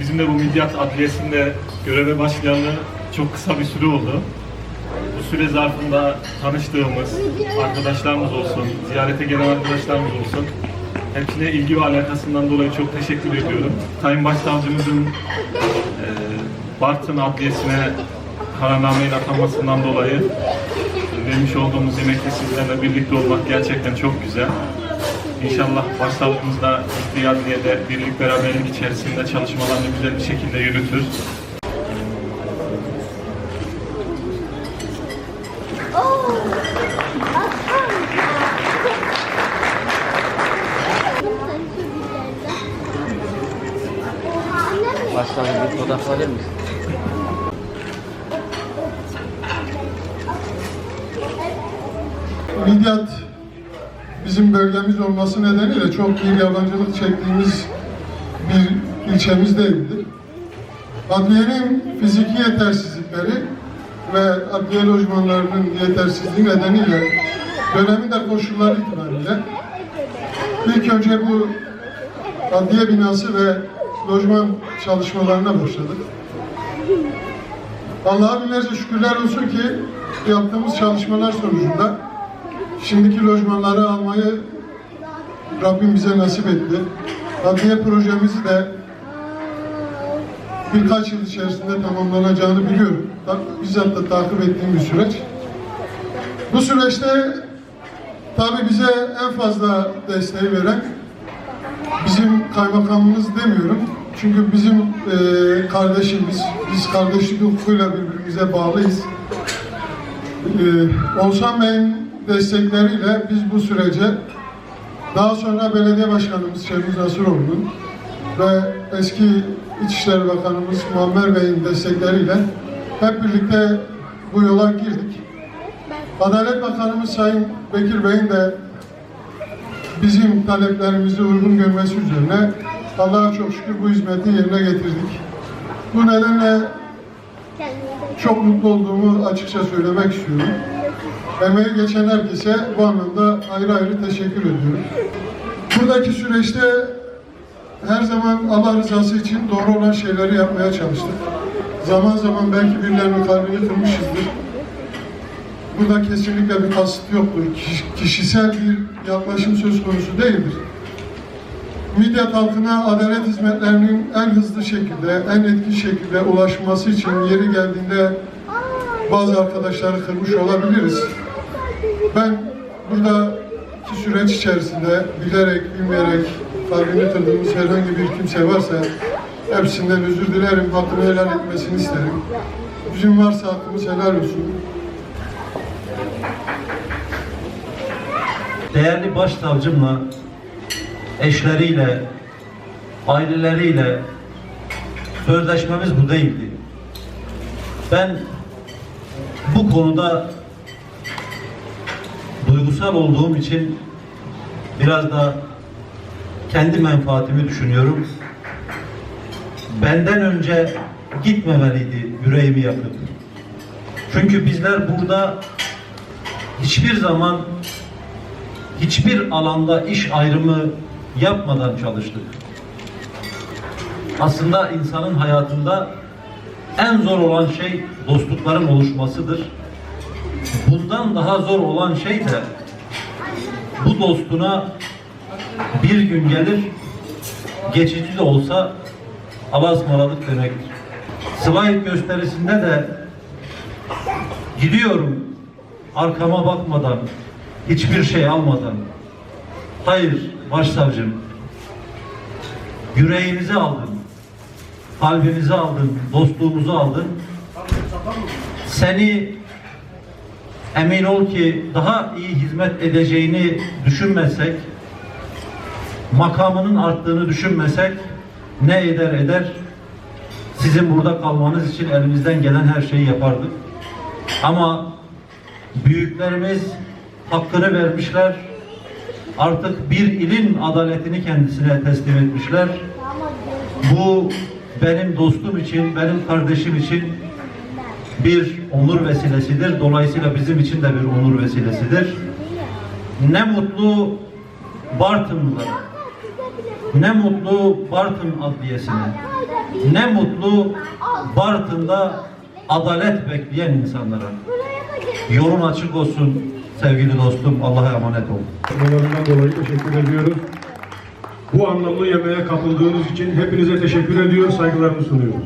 Bizim de bu Midyat Adliyesi'nde göreve başlayalı çok kısa bir süre oldu. Bu süre zarfında tanıştığımız arkadaşlarımız olsun, ziyarete gelen arkadaşlarımız olsun. Hepsine ilgi ve alakasından dolayı çok teşekkür ediyorum. Sayın Başsavcımızın e, Bartın Adliyesi'ne kararnameyle atanmasından dolayı vermiş olduğumuz yemekte sizlerle birlikte olmak gerçekten çok güzel. İnşallah başsavcımız da gittiği adliyede birlik beraberlik içerisinde çalışmalarını güzel bir şekilde yürütür. Başkanım bir fotoğraf alır mısın? Midyat bizim bölgemiz olması nedeniyle çok bir yabancılık çektiğimiz bir ilçemiz değildir. Adliyenin fiziki yetersizlikleri ve adliye lojmanlarının yetersizliği nedeniyle dönemin de koşulları itibariyle ilk önce bu adliye binası ve lojman çalışmalarına başladık. Allah'a binlerce şükürler olsun ki yaptığımız çalışmalar sonucunda şimdiki lojmanları almayı Rabbim bize nasip etti. Adliye projemizi de birkaç yıl içerisinde tamamlanacağını biliyorum. Bizzat da takip ettiğim bir süreç. Bu süreçte tabi bize en fazla desteği veren bizim kaymakamımız demiyorum. Çünkü bizim e, kardeşimiz, biz kardeşlik hukukuyla birbirimize bağlıyız. E, Oğuzhan Bey'in destekleriyle biz bu sürece daha sonra belediye başkanımız Şevuz Nasuroğlu'nun ve eski İçişleri Bakanımız Muammer Bey'in destekleriyle hep birlikte bu yola girdik. Adalet Bakanımız Sayın Bekir Bey'in de bizim taleplerimizi uygun görmesi üzerine Allah'a çok şükür bu hizmeti yerine getirdik. Bu nedenle çok mutlu olduğumu açıkça söylemek istiyorum. Emeği geçen herkese bu anlamda ayrı ayrı teşekkür ediyorum. Buradaki süreçte her zaman Allah rızası için doğru olan şeyleri yapmaya çalıştık. Zaman zaman belki birilerinin kalbini kırmışızdır. Burada kesinlikle bir kasıt yoktur. Kiş- Kişisel bir yaklaşım söz konusu değildir. Midyat halkına adalet hizmetlerinin en hızlı şekilde, en etkili şekilde ulaşması için yeri geldiğinde bazı arkadaşları kırmış olabiliriz. Ben buradaki süreç içerisinde bilerek, bilmeyerek kalbini kırdığımız herhangi bir kimse varsa hepsinden özür dilerim, hakkını helal etmesini isterim. Bizim varsa hakkımız helal olsun. değerli başsavcımla, eşleriyle, aileleriyle sözleşmemiz bu değildi. Ben bu konuda duygusal olduğum için biraz da kendi menfaatimi düşünüyorum. Benden önce gitmemeliydi yüreğimi yakıp. Çünkü bizler burada hiçbir zaman hiçbir alanda iş ayrımı yapmadan çalıştık. Aslında insanın hayatında en zor olan şey dostlukların oluşmasıdır. Bundan daha zor olan şey de bu dostuna bir gün gelir, geçici de olsa Allah'a ısmarladık demektir. Slide gösterisinde de gidiyorum arkama bakmadan, hiçbir şey almadan. Hayır başsavcım, yüreğimizi aldın, kalbimizi aldın, dostluğumuzu aldın. Seni emin ol ki daha iyi hizmet edeceğini düşünmesek, makamının arttığını düşünmesek ne eder eder sizin burada kalmanız için elimizden gelen her şeyi yapardık. Ama büyüklerimiz hakkını vermişler. Artık bir ilin adaletini kendisine teslim etmişler. Bu benim dostum için, benim kardeşim için bir onur vesilesidir. Dolayısıyla bizim için de bir onur vesilesidir. Ne mutlu Bartınlılara, ne mutlu Bartın Adliyesi'ne, ne mutlu Bartın'da adalet bekleyen insanlara. Yolun açık olsun sevgili dostum. Allah'a emanet olun. Onlarından dolayı teşekkür ediyoruz. Bu anlamlı yemeğe katıldığınız için hepinize teşekkür ediyor, saygılarımı sunuyorum.